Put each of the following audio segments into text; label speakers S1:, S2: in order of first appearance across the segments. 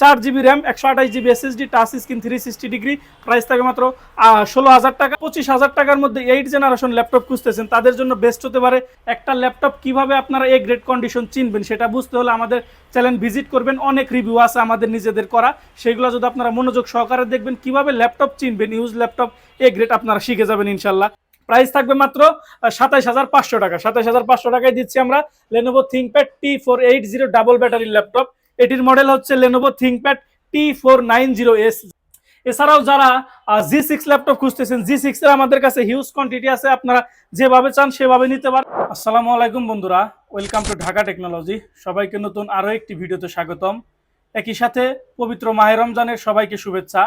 S1: চার GB RAM একশো আঠাশ GB SSD touch screen three sixty degree price থাকে মাত্র ষোলো হাজার টাকা। পঁচিশ হাজার টাকার মধ্যে এইট জেনারেশন ল্যাপটপ খুঁজতেছেন। তাদের জন্য বেস্ট হতে পারে একটা ল্যাপটপ কীভাবে আপনারা এই গ্রেড কন্ডিশন চিনবেন, সেটা বুঝতে হলে আমাদের চ্যানেল ভিজিট করবেন। অনেক রিভিউ আছে আমাদের নিজেদের করা। সেগুলো যদি আপনারা মনোযোগ সহকারে দেখবেন, কীভাবে ল্যাপটপ চিনবেন ইউজ ল্যাপটপ এ গ্রেড আপনারা শিখে যাবেন ইনশাল্লাহ। প্রাইস থাকবে মাত্র সাতাইশ হাজার পাঁচশো টাকা। সাতাইশ হাজার পাঁচশো টাকায় দিচ্ছি আমরা Lenovo ThinkPad T four eight zero double battery laptop এটির মডেল হচ্ছে Lenovo ThinkPad T four nine zero S এছাড়াও যারা জি সিক্স ল্যাপটপ খুঁজতেছেন জি সিক্স এর আমাদের কাছে হিউজ কোয়ান্টিটি আছে, আপনারা যেভাবে চান সেভাবে নিতে পারেন। আসসালামু আলাইকুম বন্ধুরা ওয়েলকাম টু ঢাকা টেকনোলজি সবাইকে নতুন আরও একটি ভিডিওতে স্বাগতম। একই সাথে পবিত্র মাহে রমজানের সবাইকে শুভেচ্ছা।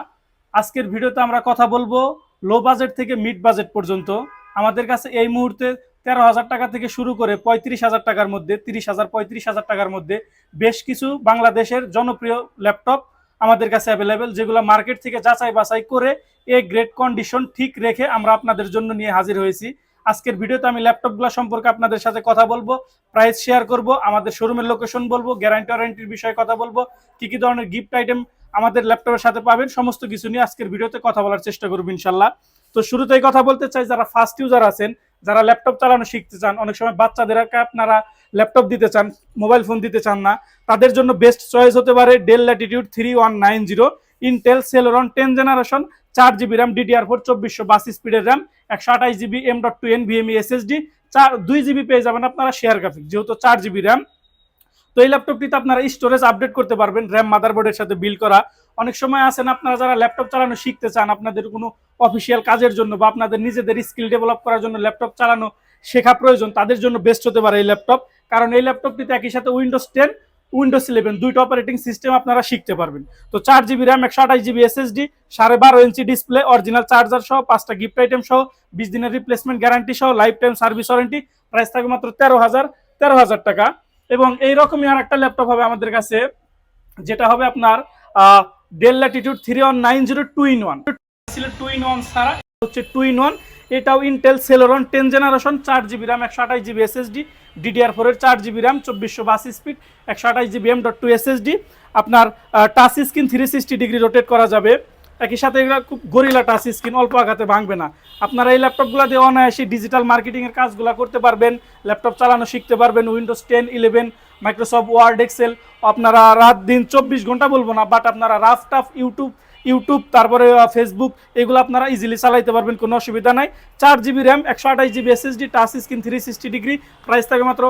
S1: আজকের ভিডিওতে আমরা কথা বলব লো বাজেট থেকে মিড বাজেট পর্যন্ত। আমাদের কাছে এই মুহূর্তে তেরো হাজার টাকা থেকে শুরু করে পঁয়ত্রিশ হাজার টাকার মধ্যে, তিরিশ হাজার, পঁয়ত্রিশ হাজার টাকার মধ্যে বেশ কিছু বাংলাদেশের জনপ্রিয় ল্যাপটপ আমাদের কাছে অ্যাভেলেবেল যেগুলো মার্কেট থেকে যাচাই বাছাই করে এ গ্রেড কন্ডিশন ঠিক রেখে আমরা আপনাদের জন্য নিয়ে হাজির হয়েছি। আজকের ভিডিওতে আমি ল্যাপটপগুলো সম্পর্কে আপনাদের সাথে কথা বলব প্রাইস শেয়ার করব, আমাদের শোরুমের লোকেশন বলব গ্যারান্টি ওয়ারেন্টির বিষয়ে কথা বলব, কি কি ধরনের গিফট আইটেম আমাদের ল্যাপটপের সাথে পাবেন, সমস্ত কিছু নিয়ে আজকের ভিডিওতে কথা বলার চেষ্টা করব ইনশাল্লাহ। তো শুরুতেই কথা বলতে চাই, যারা ফার্স্ট ইউজার আছেন যারা ল্যাপটপ চালানো শিখতে চান, অনেক সময় বাচ্চাদেরকে আপনারা ল্যাপটপ দিতে চান মোবাইল ফোন দিতে চান না, তাদের জন্য বেস্ট চয়েস হতে পারে Dell Latitude three one nine zero Intel Celeron ten generation চার জিবি র্যাম ডিডিআর ফোর চব্বিশশো বাস স্পিডের র্যাম একশো আঠাশ GB M dot two NVMe SSD চার, দুই জিবি পেয়ে যাবেন আপনারা শেয়ার গ্রাফিক যেহেতু চার জিবি র্যাম তো এই ল্যাপটপটিতে আপনারা স্টোরেজ আপডেট করতে পারবেন র্যাম মাদারবোর্ডের সাথে বিল করা। অনেক সময় আছেন আপনারা যারা ল্যাপটপ চালানো শিখতে চান, আপনাদের কোনো অফিসিয়াল কাজের জন্য বা আপনাদের নিজেদের স্কিল ডেভেলপ করার জন্য ল্যাপটপ চালানো শেখা প্রয়োজন, তাদের জন্য বেস্ট হতে পারে এই ল্যাপটপ কারণ এই ল্যাপটপটিতে একই সাথে উইন্ডোজ টেন উইন্ডোজ ইলেভেন দুইটা অপারেটিং সিস্টেম আপনারা শিখতে পারবেন। তো চার জিবি র্যাম একশো আঠাশ জিবি এসএসডি সাড়ে বারো ইঞ্চি ডিসপ্লে অরিজিনাল চার্জার সহ, পাঁচটা গিফট আইটেম সহ, বিশ দিনের রিপ্লেসমেন্ট গ্যারান্টি সহ life time service warranty price থাকবে মাত্র তেরো হাজার তেরো হাজার টাকা। এবং এই রকমই আর একটা ল্যাপটপ হবে আমাদের কাছে, যেটা হবে আপনার Dell Latitude three one nine zero two in one ছিল টু ইন ওয়ান ছাড়া হচ্ছে টু ইন ওয়ান। এটাও ইন্টেল সেলোরন টেন জেনারেশন চার জিবি র্যাম একশো আঠাশ জিবি এসএসডি ডিডিআর ফোরের চার জিবি র্যাম চব্বিশশো বাস স্পিড একশো আঠাশ GB M dot two SSD আপনার touch screen three sixty degree rotate করা যাবে। একই সাথে এগুলো খুব গরিলা টাচ স্ক্রিন অল্প আঘাতে ভাঙবে না। আপনারা এই ল্যাপটপগুলো দিয়ে অনায়াসে ডিজিটাল মার্কেটিংয়ের কাজগুলো করতে পারবেন ল্যাপটপ চালানো শিখতে পারবেন Windows ten eleven Microsoft Word Excel আপনারা রাত দিন চব্বিশ ঘণ্টা বলব না বাট আপনারা রাফ টাফ ইউটিউব ইউটিউব, তারপরে ফেসবুক এগুলো আপনারা ইজিলি চালাইতে পারবেন, কোনো অসুবিধা নাই। চার জিবি র্যাম একশো আঠাশ GB SSD touch screen three sixty degree price থাকে মাত্র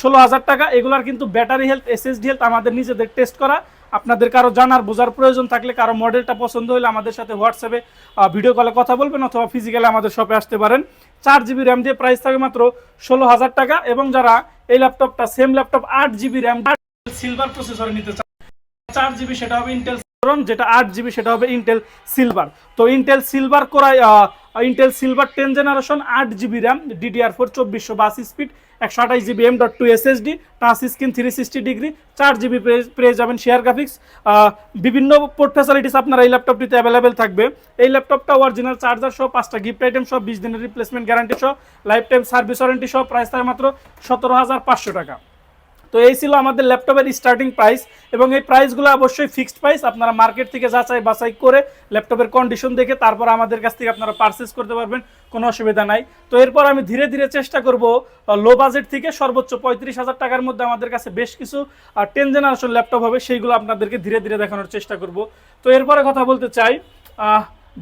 S1: ষোলো হাজার টাকা। এগুলোর কিন্তু ব্যাটারি হেলথ এসএসডি হেলথ আমাদের নিজেদের টেস্ট করা। আপনাদের কারও জানার, বোঝার প্রয়োজন থাকলে কারও মডেলটা পছন্দ হলে আমাদের সাথে হোয়াটসঅ্যাপে ভিডিও কলে কথা বলবেন অথবা ফিজিক্যালি আমাদের শপে আসতে পারেন। চার জিবি র্যাম দিয়ে প্রাইস থাকে মাত্র ষোলো হাজার টাকা এবং যারা এই ল্যাপটপটা সেম ল্যাপটপ আট জিবি র্যাম সিলভার প্রসেসরে নিতে চান, চার জিবি সেটা হবে ইন্টেল যেটা আট জিবি, সেটা হবে ইন্টেল সিলভার তো ইন্টেল সিলভার করাই ইন্টেল সিলভার টেন জেনারেশন আট জিবি র্যাম ডিডিআর ফোর চব্বিশশো বাস স্পিড একশো আঠাশ GB M dot two SSD touch screen three sixty degree চার জিবি পেয়ে যাবেন শেয়ার গ্রাফিক্স বিভিন্ন পোর্ট ফ্যাসিলিটিস আপনার এই ল্যাপটপটিতে অ্যাভেলেবেল থাকবে। এই ল্যাপটপটা অরিজিনাল চার্জার সহ, পাঁচটা গিফট আইটেম সহ, বিশ দিনের রিপ্লেসমেন্ট গ্যারান্টি সহ লাইফ টাইম সার্ভিস ওয়ারেন্টি সহ প্রাইস থাকে মাত্র সতেরো হাজার পাঁচশো টাকা। তো এই ছিল আমাদের ল্যাপটপের স্টার্টিং প্রাইস এবং এই প্রাইসগুলো অবশ্যই ফিক্সড প্রাইস আপনারা মার্কেট থেকে যাচাই বাছাই করে ল্যাপটপের কন্ডিশন দেখে তারপর আমাদের কাছ থেকে আপনারা পারচেস করতে পারবেন, কোনো অসুবিধা নাই। তো এরপর আমি ধীরে ধীরে চেষ্টা করব লো বাজেট থেকে সর্বোচ্চ পঁয়ত্রিশ হাজার টাকার মধ্যে আমাদের কাছে বেশ কিছু টেন জেনারেশন ল্যাপটপ হবে, সেইগুলো আপনাদেরকে ধীরে ধীরে দেখানোর চেষ্টা করব। তো এরপরে কথা বলতে চাই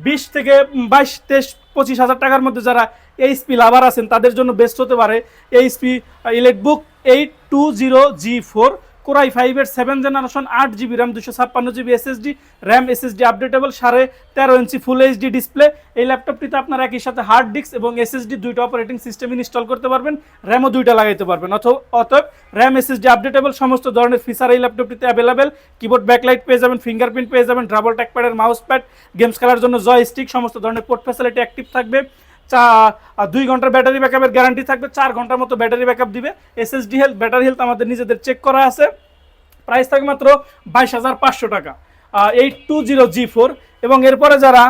S1: বিশ থেকে বাইশ, তেইশ, পঁচিশ হাজার টাকার মধ্যে যারা এইচপি লাভার আছেন, তাদের জন্য বেস্ট হতে পারে। HP EliteBook eight two zero G four core i ফাইভের সেভেন জেনারেশন আট জিবি র্যাম দুশো ছাপ্পান্ন GB SSD RAM SSD updatable সাড়ে তেরো ইঞ্চি ফুল এইচডি ডিসপ্লে এই ল্যাপটপটিতে আপনারা একই সাথে হার্ড ডিস্ক এবং এসএসডি দুইটা অপারেটিং সিস্টেম ইনস্টল করতে পারবেন র্যামও দুইটা লাগাইতে পারবেন। অতএব র্যাম এসএসডি আপডেটেবল সমস্ত ধরনের ফিচার এই ল্যাপটপটিতে অ্যাভেলেবেল কিবোর্ড ব্যাকলাইট পেয়ে যাবেন ফিঙ্গারপ্রিন্ট পেয়ে যাবেন ডাবল ট্যাকপ্যাডের মাউস প্যাড গেমস খেলার জন্য জয় স্টিক সমস্ত ধরনের পোর্ট ফ্যাসিলিটি অ্যাক্টিভ থাকবে। চা দুই ঘণ্টার ব্যাটারি ব্যাকআপের গ্যারান্টি থাকবে, চার ঘণ্টার মতো ব্যাটারি ব্যাকআপ দিবে। এসএসডি হেলথ ব্যাটারি হেলথ আমাদের নিজেদের চেক করা আছে। প্রাইস থাকবে মাত্র বাইশ হাজার পাঁচশো টাকা। Eight two zero G four এবং এরপরে যারা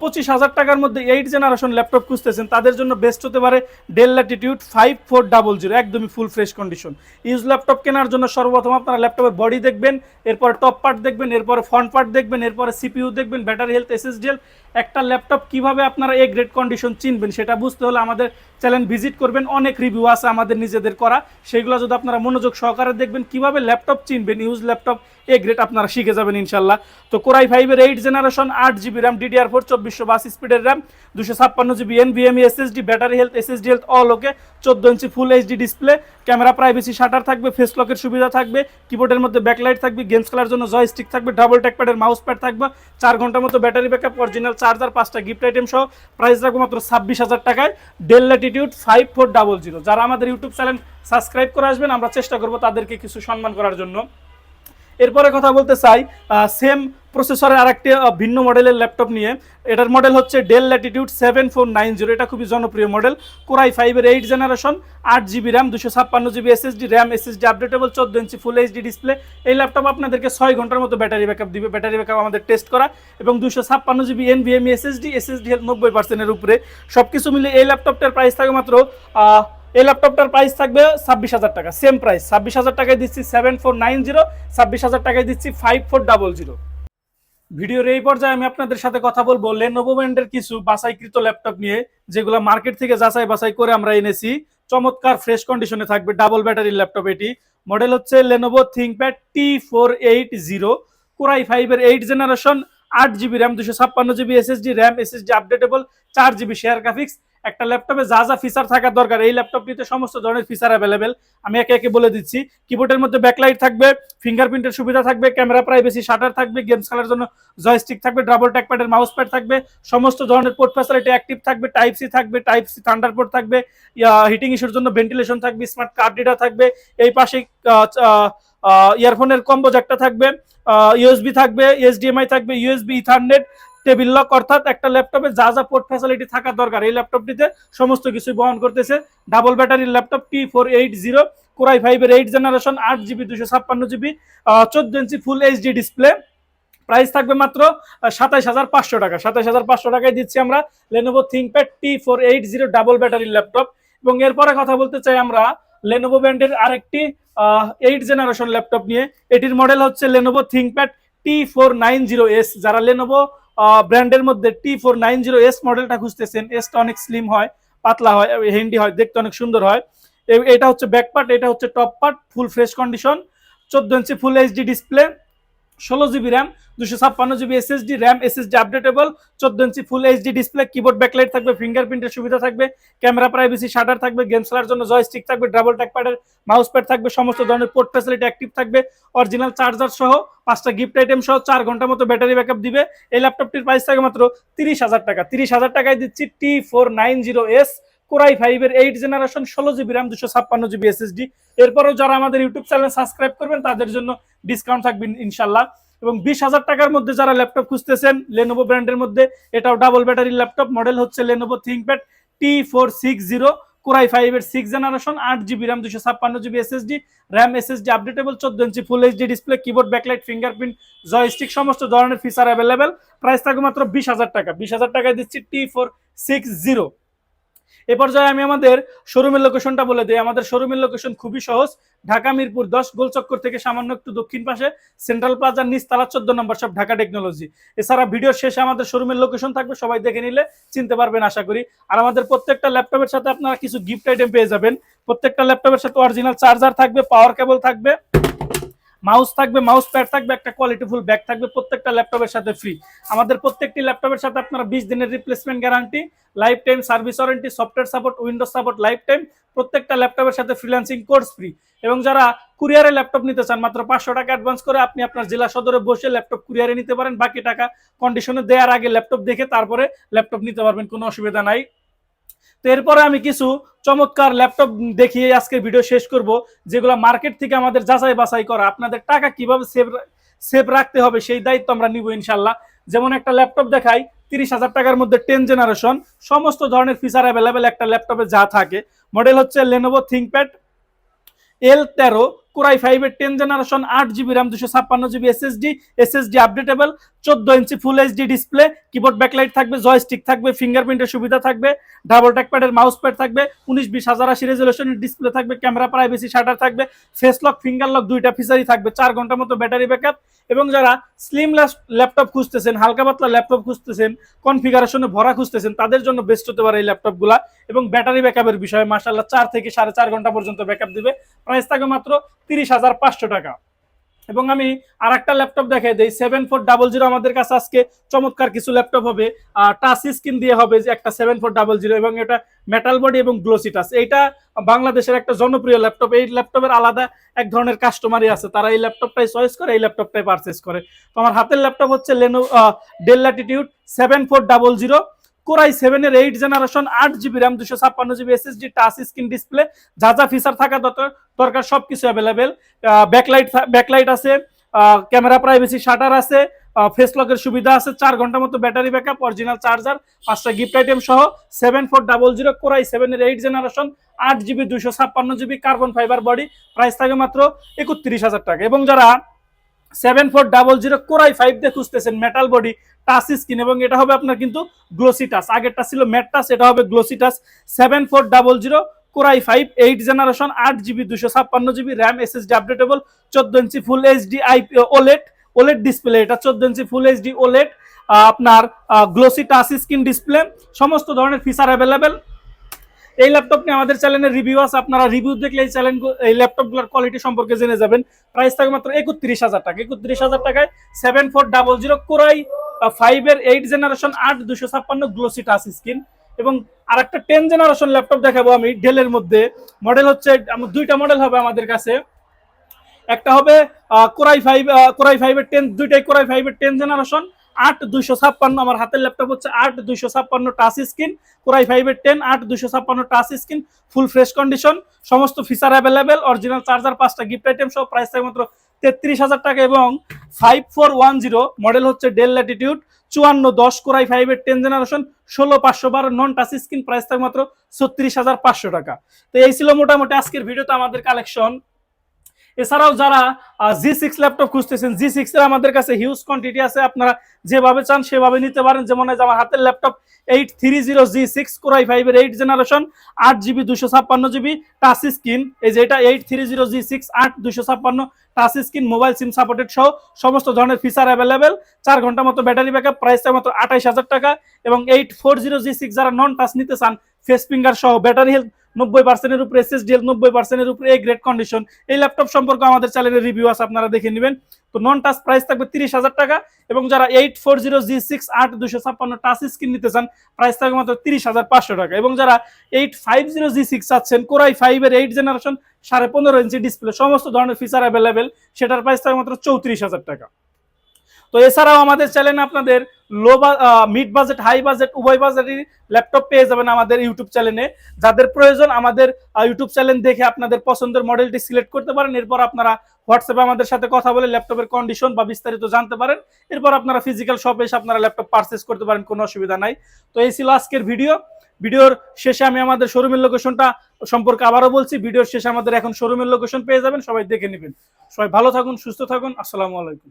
S1: পঁচিশ হাজার টাকার মধ্যে এইট জেনারেশন ল্যাপটপ খুঁজতেছেন। তাদের জন্য বেস্ট হতে পারে Dell Latitude five four double zero একদমই full fresh condition use laptop কেনার জন্য সর্বপ্রথম আপনারা ল্যাপটপের বডি দেখবেন, এরপরে টপ পার্ট দেখবেন, এরপরে ফ্রন্ট পার্ট দেখবেন, এরপরে সিপিইউ দেখবেন ব্যাটারি হেলথ এসএসডি হেলথ একটা ল্যাপটপ কীভাবে আপনারা এ গ্রেড কন্ডিশন চিনবেন সেটা বুঝতে হলে আমাদের চ্যানেল ভিজিট করবেন। অনেক রিভিউ আছে আমাদের নিজেদের করা। সেগুলো যদি আপনারা মনোযোগ সহকারে দেখবেন, কীভাবে ল্যাপটপ চিনবেন ইউজ ল্যাপটপ এ গ্রেড আপনারা শিখে যাবেন ইনশাল্লাহ। তো কোরাই ফাইভের এইট জেনারেশন আট জিবি র্যাম ডিডিআর ফোর চব্বিশশো বাস স্পিডের র্যাম, দুশো ছাপ্পান্ন GB NVMe SSD battery health SSD health all okay চোদ্দ ইঞ্চি full HD display camera privacy shutter থাকবে ফেস লকের সুবিধা থাকবে কিবোর্ডের মধ্যে ব্যাকলাইট থাকবে গেমস খেলার জন্য জয়স্টিক থাকবে ডাবল ট্যাকপ্যাডের মাউস প্যাড থাকবে, চার ঘণ্টার মতো ব্যাটারি ব্যাকআপ অরিজিনাল চার্জার পাঁচটা গিফট আইটেম সহ প্রাইস রাখব মাত্র ছাব্বিশ হাজার টাকায় Dell Latitude five four double zero যারা আমাদের ইউটিউব চ্যানেল সাবস্ক্রাইব করে আসবেন, আমরা চেষ্টা করব তাদেরকে কিছু সম্মান করার জন্য। এরপরে কথা বলতে চাই সেম প্রসেসরের আরেকটি ভিন্ন মডেলের ল্যাপটপ নিয়ে। এটার মডেল হচ্ছে Dell Latitude seven four nine zero এটা খুবই জনপ্রিয় মডেল কোরাই ফাইভের এইট জেনারেশন আট জিবি র্যাম দুশো ছাপ্পান্ন GB SSD RAM SSD updatable চোদ্দ ইঞ্চি ফুল এইচডি ডিসপ্লে এই ল্যাপটপ আপনাদেরকে ছয় ঘণ্টার মতো ব্যাটারি ব্যাকআপ দিবে। ব্যাটারি ব্যাকআপ আমাদের টেস্ট করা এবং দুশো ছাপ্পান্ন জিবি এনভিএমই এসএসডি এসএসডি নব্বই পার্সেন্টের উপরে। সব কিছু মিলে এই ল্যাপটপটার প্রাইস থাকে মাত্র এই ল্যাপটপটার প্রাইস থাকবে ছাব্বিশ হাজার টাকা সেম প্রাইস ছাব্বিশ হাজার টাকায় দিচ্ছি সেভেন ফোর নাইন জিরো ছাব্বিশ হাজার টাকায় দিচ্ছি ফাইভ ফোর ডাবল জিরো ভিডিওর এই পর্যায়ে আমি আপনাদের সাথে কথা বলব লেনোভো ব্র্যান্ডের কিছু বাছাইকৃত ল্যাপটপ নিয়ে, যেগুলো মার্কেট থেকে যাচাই বাছাই করে আমরা এনেছি। চমৎকার ফ্রেশ কন্ডিশনে থাকবে ডাবল ব্যাটারির ল্যাপটপ এটি। মডেল হচ্ছে Lenovo ThinkPad T four eight zero core i ফাইভের এইট জেনারেশন আট জিবি র্যাম দুশো ছাপ্পান্ন GB SSD RAM SSD updatable চার জিবি শেয়ার গ্রাফিক্স একটা ল্যাপটপে যা যা ফিচার থাকার দরকার, এই ল্যাপটপটিতে সমস্ত ধরনের ফিচার অ্যাভেলেবেল আমি একে একে বলে দিচ্ছি কিবোর্ডের মধ্যে ব্যাকলাইট থাকবে ফিঙ্গারপ্রিন্টের সুবিধা থাকবে ক্যামেরা প্রাইভেসি শাটার থাকবে গেমস খেলার জন্য জয়স্টিক থাকবে ডাবল ট্যাকপ্যাডের মাউস প্যাড থাকবে, সমস্ত ধরনের পোর্ট ফ্যাসিলিটি অ্যাক্টিভ থাকবে টাইপ সি থাকবে টাইপ সি থান্ডার পোর্ট থাকবে হিটিং ইস্যুর জন্য ভেন্টিলেশন থাকবে স্মার্ট কার্ড রিডার থাকবে, এই পাশে ইয়ারফোনের কম্বো একটা থাকবে ইউএসবি থাকবে এইচডিএমআই থাকবে ইউএসবি ইথারনেট টেবিল লক অর্থাৎ একটা ল্যাপটপে যা যা পোর্ট ফ্যাসিলিটি থাকা দরকার, এই ল্যাপটপটিতে সমস্ত কিছু বহন করতেছে। ডাবল ব্যাটারির laptop T four eight zero core i ফাইভের এইট জেনারেশন আট জিবি দুশো ছাপ্পান্ন জিবি চোদ্দ ইঞ্চি ফুল এইচডি ডিসপ্লে প্রাইস থাকবে মাত্র সাতাইশ হাজার পাঁচশো টাকা। সাতাইশ হাজার পাঁচশো টাকায় দিচ্ছি আমরা Lenovo ThinkPad T four eight zero double ব্যাটারির ল্যাপটপ। এবং এরপরে কথা বলতে চাই আমরা লেনোভো ব্র্যান্ডের আরেকটি এইট জেনারেশন ল্যাপটপ নিয়ে। এটির মডেল হচ্ছে Lenovo ThinkPad T four nine zero S যারা লেনোভো ব্র্যান্ডের মধ্যে T four nine zero S মডেলটা খুঁজতেছেন। এসটা অনেক স্লিম হয়, পাতলা হয় হেন্ডি হয়, দেখতে অনেক সুন্দর হয়। এটা হচ্ছে ব্যাক পার্ট এটা হচ্ছে top part full fresh condition চোদ্দ ইঞ্চি ফুল এইচডি ডিসপ্লে ষোলো জিবি র্যাম, দুশো ছাপ্পান্ন GB SSD RAM SSD updatable চোদ্দ ইঞ্চি full HD display keyboard backlight থাকবে ফিঙ্গারপ্রিন্টের সুবিধা থাকবে ক্যামেরা প্রাইভেসি শাটার থাকবে গেমস খেলার জন্য জয়স্টিক থাকবে ডাবল ট্যাকপ্যাডের মাউস প্যাড থাকবে, সমস্ত ধরনের পোর্ট ফ্যাসিলিটি অ্যাক্টিভ থাকবে অরিজিনাল চার্জার সহ পাঁচটা গিফট আইটেম সহ চার ঘণ্টা মতো ব্যাটারি ব্যাকআপ দিবে, এই ল্যাপটপটির প্রাইস থাকে মাত্র তিরিশ হাজার টাকা। তিরিশ হাজার টাকায় দিচ্ছি T four nine zero S core i ফাইভের এইট জেনারেশন ষোলো জিবি র্যাম দুশো ছাপ্পান্ন জিবি এসএসডি এরপরেও যারা আমাদের ইউটিউব চ্যানেল সাবস্ক্রাইব করবেন, তাদের জন্য ডিসকাউন্ট থাকবে ইনশাল্লাহ। এবং বিশ হাজার টাকার মধ্যে যারা ল্যাপটপ খুঁজতেছেন লেনোভো ব্র্যান্ডের মধ্যে, এটাও ডাবল ব্যাটারি ল্যাপটপ মডেল হচ্ছে Lenovo ThinkPad T four six zero core i ফাইভের সিক্স জেনারেশন আট জিবি র্যাম দুশো ছাপ্পান্ন GB SSD RAM SSD updatable চোদ্দ ইঞ্চি full HD display keyboard backlight fingerprint joystick সমস্ত ধরনের ফিচার অ্যাভেলেবেল প্রাইস থাকবে মাত্র বিশ হাজার টাকা। বিশ হাজার টাকায় দিচ্ছি টি ফোর সিক্স জিরো এ পর্যায়ে আমি আমাদের শোরুমের লোকেশনটা বলে দিই। আমাদের শোরুমের লোকেশন খুবই সহজ। ঢাকা, মিরপুর দশ, গোলচক্কর থেকে সামান্য একটু দক্ষিণ পাশে। সেন্ট্রাল প্লাজার নিচতলা চোদ্দ নম্বর সব ঢাকা টেকনোলজি এছাড়া ভিডিওর শেষে আমাদের শোরুমের লোকেশন থাকবে। সবাই দেখে নিলে চিনতে পারবেন, আশা করি। আর আমাদের প্রত্যেকটা ল্যাপটপের সাথে আপনারা কিছু গিফট আইটেম পেয়ে যাবেন। প্রত্যেকটা ল্যাপটপের সাথে অরিজিনাল চার্জার থাকবে পাওয়ার কেবল থাকবে। মাউস থাকবে, মাউস প্যাড থাকবে, একটা কোয়ালিটিফুল ব্যাগ থাকবে, প্রত্যেকটা ল্যাপটপের সাথে ফ্রি আমাদের প্রত্যেকটি ল্যাপটপের সাথে আপনারা বিশ দিনের replacement guarantee life time service warranty software support Windows support life time প্রত্যেকটা ল্যাপটপের সাথে ফ্রিল্যান্সিং কোর্স ফ্রি এবং যারা কুরিয়ারে ল্যাপটপ নিতে চান, মাত্র পাঁচশো টাকা অ্যাডভান্স করে আপনি আপনার জেলা সদরে বসে ল্যাপটপ কুরিয়ারে নিতে পারেন। বাকি টাকা কন্ডিশনে দেওয়ার আগে ল্যাপটপ দেখে তারপরে ল্যাপটপ নিতে পারবেন, কোনো অসুবিধা নাই। তো এরপরে আমি কিছু চমৎকার ল্যাপটপ দেখিয়ে আজকে ভিডিও শেষ করব, যেগুলো মার্কেট থেকে আমাদের যাচাই বাছাই করা। আপনাদের টাকা কীভাবে সেভ সেভ রাখতে হবে সেই দায়িত্ব আমরা নিব ইনশাল্লাহ যেমন একটা ল্যাপটপ দেখাই, তিরিশ হাজার টাকার মধ্যে টেন জেনারেশন, সমস্ত ধরনের ফিচার অ্যাভেলেবেল একটা ল্যাপটপে যা থাকে। মডেল হচ্ছে লেনোভো থিঙ্কপ্যাড এল তেরো কোরাই ফাইভের টেন জেনারেশন আট জিবি র্যাম দুশো ছাপ্পান্ন জিবি এসএসডি এসএসডি আপডেটেবল চোদ্দ ইঞ্চি full HD display keyboard backlight থাকবে জয়স্টিক থাকবে ফিঙ্গারপ্রিন্টের সুবিধা থাকবে ডাবল ট্যাকপ্যাডের মাউস প্যাড থাকবে, উনিশ বিশ হাজার আশি রেজলিউশনের ডিসপ্লে থাকবে ক্যামেরা প্রাইভেসি শাটার থাকবে ফেস লক ফিঙ্গার লক দুইটা ফিচারই থাকবে, চার ঘণ্টার মতো ব্যাটারি ব্যাকআপ এবং যারা স্লিম ল্যাপটপ খুঁজতেছেন, হালকা পাতলা ল্যাপটপ খুঁজতেছেন কনফিগারেশনে ভরা খুঁজতেছেন, তাদের জন্য বেস্ট হতে পারে এই ল্যাপটপগুলা এবং ব্যাটারি ব্যাকআপের বিষয়ে মাসাল্লাহ চার থেকে সাড়ে চার ঘণ্টা পর্যন্ত ব্যাকআপ দিবে। প্রাইস থাকবে মাত্র তিরিশ হাজার পাঁচশো টাকা। এবং আমি আর একটা ল্যাপটপ দেখাই দিই সেভেন ফোর ডাবল জিরো আমাদের কাছে আজকে চমৎকার কিছু ল্যাপটপ হবে টাচ স্ক্রিন দিয়ে হবে যে একটা সেভেন ফোর ডাবল জিরো এবং এটা মেটাল বডি এবং গ্লোসি টাচ এইটা বাংলাদেশের একটা জনপ্রিয় ল্যাপটপ। এই ল্যাপটপের আলাদা এক ধরনের কাস্টমারই আছে, তারা এই ল্যাপটপটাই চয়েস করে, এই ল্যাপটপটাই পারচেস করে। তো আমার হাতের ল্যাপটপ হচ্ছে Lenoe Dell Latitude seven four double zero core i সেভেনের এইট জেনারেশন আট জিবি র্যাম, দুশো ছাপ্পান্ন GB SSD, touch screen display, যা যা ফিচার থাকা দরকার দরকার সবকিছু অ্যাভেলেবেল ব্যাকলাইট ব্যাকলাইট আছে ক্যামেরা প্রাইভেসি শাটার আছে ফেস লকের সুবিধা আছে, চার ঘণ্টা মতো ব্যাটারি ব্যাকআপ অরিজিনাল চার্জার পাঁচটা গিফট আইটেম সহ seven four double zero core i সেভেনের এইট জেনারেশন, আট জিবি, দুশো ছাপ্পান্ন GB carbon fibre body price থাকে মাত্র একত্রিশ হাজার টাকা। এবং যারা seven four double zero core i five দিয়ে খুঁজতেছেন মেটাল বডি টাচ স্ক্রিন এবং এটা হবে আপনার কিন্তু গ্লোসি টাচ আগেরটা ছিল ম্যাট টাচ এটা হবে glossy touch seven four double zero core i five eight generation আট জিবি দুশো ছাপ্পান্ন জিবি র্যাম এসএসডি আপডেটেবল চোদ্দ ইঞ্চি ফুল এইচডি আই ওলেট ওলেট ডিসপ্লে এটা চোদ্দ ইঞ্চি ফুল এইচডি ওলেট আপনার গ্লোসি টাচ স্ক্রিন ডিসপ্লে সমস্ত ধরনের ফিচার অ্যাভেলেবেল এই ল্যাপটপ নিয়ে আমাদের চ্যানেলের রিভিউ আছে, আপনারা রিভিউ দেখলে এই চ্যানেল এই ল্যাপটপগুলোর কোয়ালিটি সম্পর্কে জেনে যাবেন। প্রাইস থাকে মাত্র একত্রিশ হাজার টাকা। একত্রিশ হাজার টাকায় seven four double zero core i five এর এইট জেনারেশন আট দুশো ছাপ্পান্ন গ্লোসি টাচ স্ক্রিন এবং আর একটা টেন জেনারেশন ল্যাপটপ দেখাবো আমি ডেলের মধ্যে। মডেল হচ্ছে দুইটা মডেল হবে আমাদের কাছে। একটা হবে core i five core i ফাইভের টেন দুইটাই কোরাই ফাইভের টেন জেনারেশন আট দুইশো ছাপ্পান্ন, আমার হাতের ল্যাপটপ হচ্ছে আট দুইশো ছাপ্পান্ন টাচ স্ক্রিন কোরাই ফাইভের টেন আট দুইশো ছাপ্পান্ন touch screen full fresh condition সমস্ত ফিচার অ্যাভেলেবেল অরিজিনাল চার্জার পাঁচটা গিফট আইটেম সহ প্রাইস থাকে মাত্র তেত্রিশ হাজার টাকা এবং five four one zero model হচ্ছে ডেল ল্যাটিটিউড চুয়ান্ন দশ কোরাই ফাইভের টেন জেনারেশন ষোলো পাঁচশো বারো নন টাচ স্ক্রিন প্রাইস থাকে মাত্র ছত্রিশ হাজার পাঁচশো টাকা। তো এই ছিল মোটামুটি আজকের ভিডিওতে আমাদের কালেকশন এছাড়াও যারা জি সিক্স ল্যাপটপ খুঁজতেছেন জি সিক্স এর আমাদের কাছে হিউজ কোয়ান্টিটি আছে, আপনারা যেভাবে চান সেভাবে নিতে পারেন। যেমন আমার হাতের laptop eight three zero G six core i ফাইভের এইট জেনারেশন আট জিবি দুশো ছাপ্পান্ন জিবি টাচ স্ক্রিন এই যে এটা eight three zero G six আট দুশো ছাপ্পান্ন touch screen mobile SIM supported সহ সমস্ত ধরনের ফিচার অ্যাভেলেবেল চার ঘণ্টা মতো ব্যাটারি ব্যাকআপ প্রাইসটা মাত্র আঠাইশ হাজার টাকা। এবং eight four zero G six যারা নন টাচ নিতে চান ফেস ফিঙ্গার সহ ব্যাটারি হেলথ নব্বই পার্সেন্টের উপরে এসএসডিএল নব্বই পার্সেন্টের উপরে এই গ্রেড কন্ডিশন এই ল্যাপটপ সম্পর্কে আমাদের চ্যানেলের রিভিউ আছে, আপনারা দেখে নেবেন। তো নন টাচ প্রাইস থাকবে তিরিশ হাজার টাকা এবং যারা eight four zero G six আট দুশো ছাপ্পান্ন টাচ স্ক্রিন নিতে চান প্রাইস থাকবে মাত্র তিরিশ হাজার পাঁচশো টাকা। এবং যারা eight five zero G six আছেন কোরাই ফাইভের এইট জেনারেশন সাড়ে পনেরো ইঞ্চি ডিসপ্লে সমস্ত ধরনের ফিচার অ্যাভেলেবেল সেটার প্রাইস থাকবে মাত্র চৌত্রিশ হাজার টাকা। তো এছাড়াও আমাদের চ্যানেলে আপনাদের low mid budget high budget উভয় বাজেটের ল্যাপটপ পেয়ে যাবেন আমাদের ইউটিউব চ্যানেলে যাদের প্রয়োজন আমাদের ইউটিউব চ্যানেল দেখে আপনাদের পছন্দের মডেলটি সিলেক্ট করতে পারেন। এরপর আপনারা হোয়াটসঅ্যাপে আমাদের সাথে কথা বলে ল্যাপটপের কন্ডিশন বা বিস্তারিত জানতে পারেন। এরপর আপনারা ফিজিক্যাল শপে এসে আপনারা ল্যাপটপ পারচেস করতে পারেন, কোনো অসুবিধা নাই। তো এই ছিল আজকের ভিডিও ভিডিওর শেষে আমি আমাদের শোরুমের লোকেশনটা সম্পর্কে আবারও বলছি। ভিডিওর শেষে আমাদের এখন শোরুমের লোকেশন পেয়ে যাবেন, সবাই দেখে নেবেন। সবাই ভালো থাকুন, সুস্থ থাকুন। আসসালামু আলাইকুম।